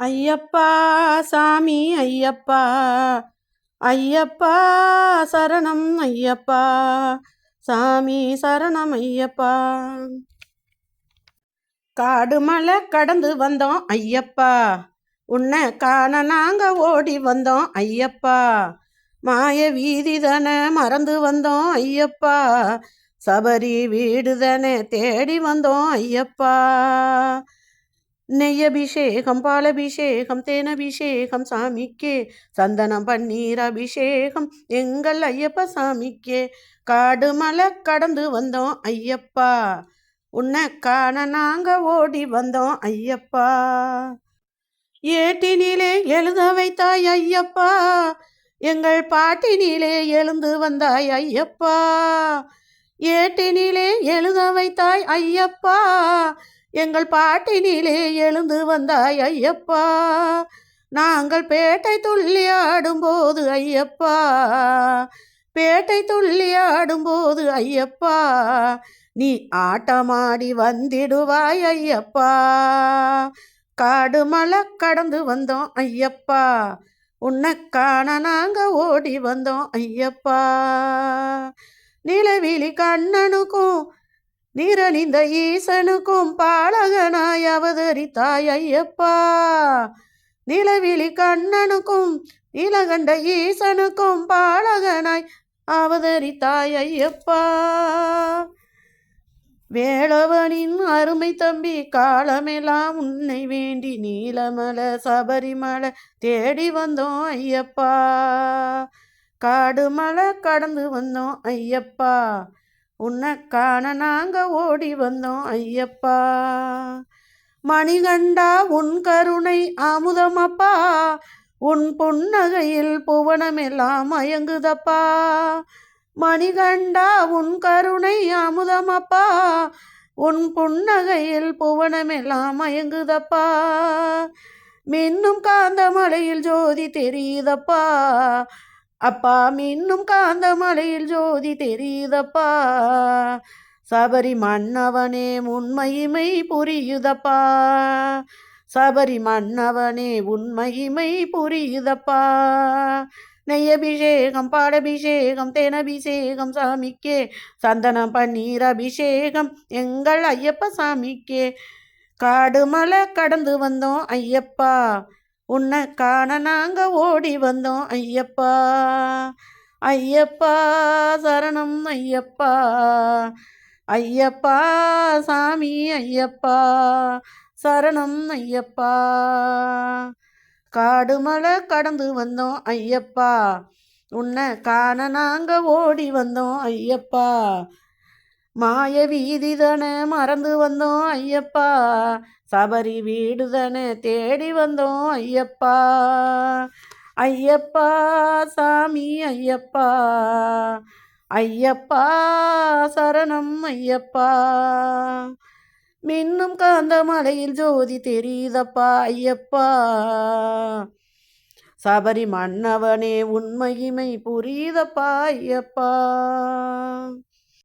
ஐயப்பா சாமி ஐயப்பா. ஐயப்பா சரணம் ஐயப்பா. சாமி சரணம் ஐயப்பா. காடு மலை கடந்து வந்தோம் ஐயப்பா. உன்னை காண நாங்க ஓடி வந்தோம் ஐயப்பா. மாய வீதி தானே மறந்து வந்தோம் ஐயப்பா. சபரி வீடு தானே தேடி வந்தோம் ஐயப்பா. நெய்யபிஷேகம் பாலபிஷேகம் தேனபிஷேகம் சாமிக்கே. சந்தனம் பன்னீர் அபிஷேகம் எங்கள் ஐயப்ப சாமிக்கே. காடு மலை கடந்து வந்தோம் ஐயப்பா. உன்னை காண நாங்க ஓடி வந்தோம் ஐயப்பா. ஏட்டினிலே எழுத வைத்தாய் ஐயப்பா. எங்கள் பாட்டினிலே எழுந்து வந்தாய் ஐயப்பா. ஏட்டினிலே எழுத வைத்தாய் ஐயப்பா. எங்கள் பாட்டினிலே எழுந்து வந்தாய் ஐயப்பா. நாங்கள் பேட்டை துள்ளி ஆடும்போது ஐயப்பா. பேட்டை துள்ளி ஆடும்போது ஐயப்பா. நீ ஆட்டமாடி வந்திடுவாய் ஐயப்பா. காடு மலை கடந்து வந்தோம் ஐயப்பா. உன்னை காண நாங்கள் ஓடி வந்தோம் ஐயப்பா. நிலவிழி கண்ணனுக்கும் நிரணிந்த ஈசனுக்கும் பாலகனாய் அவதரித்தாய் ஐயப்பா. நிலவிழி கண்ணனுக்கும் நிலகண்ட ஈசனுக்கும் பாலகனாய் அவதரித்தாய் ஐயப்பா. வேளவனின் அருமை தம்பி காலமெல்லாம் உன்னை வேண்டி நீலமலை சபரிமலை தேடி வந்தோம் ஐயப்பா. காடுமலை கடந்து வந்தோம் ஐயப்பா. உன்னை காண நாங்கள் ஓடி வந்தோம் ஐயப்பா. மணிகண்டா உன் கருணை அமுதமப்பா உன் புன்னகையில் புவனமெல்லாம் மயங்குதப்பா. மணிகண்டா உன் கருணை அமுதமப்பா உன் புன்னகையில் புவனமெல்லாம் மயங்குதப்பா. மின்னும் காந்த மலையில் ஜோதி தெரியுதப்பா. அப்பா மின்னும் காந்த மலையில் ஜோதி தெரியுதப்பா. சபரி மன்னவனே உண்மையுமை புரியுதப்பா. சபரி மன்னவனே உண்மையுமை புரியுதப்பா. நெய்யபிஷேகம் பாடபிஷேகம் தேனபிஷேகம் சாமிக்கே. சந்தனம் பன்னீர் அபிஷேகம் எங்கள் ஐயப்ப சாமிக்கே. காடுமலை கடந்து வந்தோம் ஐயப்பா. உன்னை காண நாங்கள் ஓடி வந்தோம் ஐயப்பா. ஐயப்பா சரணம் ஐயப்பா. ஐயப்பா சாமி ஐயப்பா. சரணம் ஐயப்பா. காடு மலை கடந்து வந்தோம் ஐயப்பா. உன்னை காண நாங்கள் ஓடி வந்தோம் ஐயப்பா. மாய வீதி தானே மறந்து வந்தோம் ஐயப்பா. சபரி வீடு தானே தேடி வந்தோம் ஐயப்பா. ஐயப்பா சாமி ஐயப்பா. ஐயப்பா சரணம் ஐயப்பா. மின்னும் காந்த மலையில் ஜோதி தெரியுதப்பா ஐயப்பா. சபரி மன்னவனே உண்மையுமை புரியுதப்பா ஐயப்பா.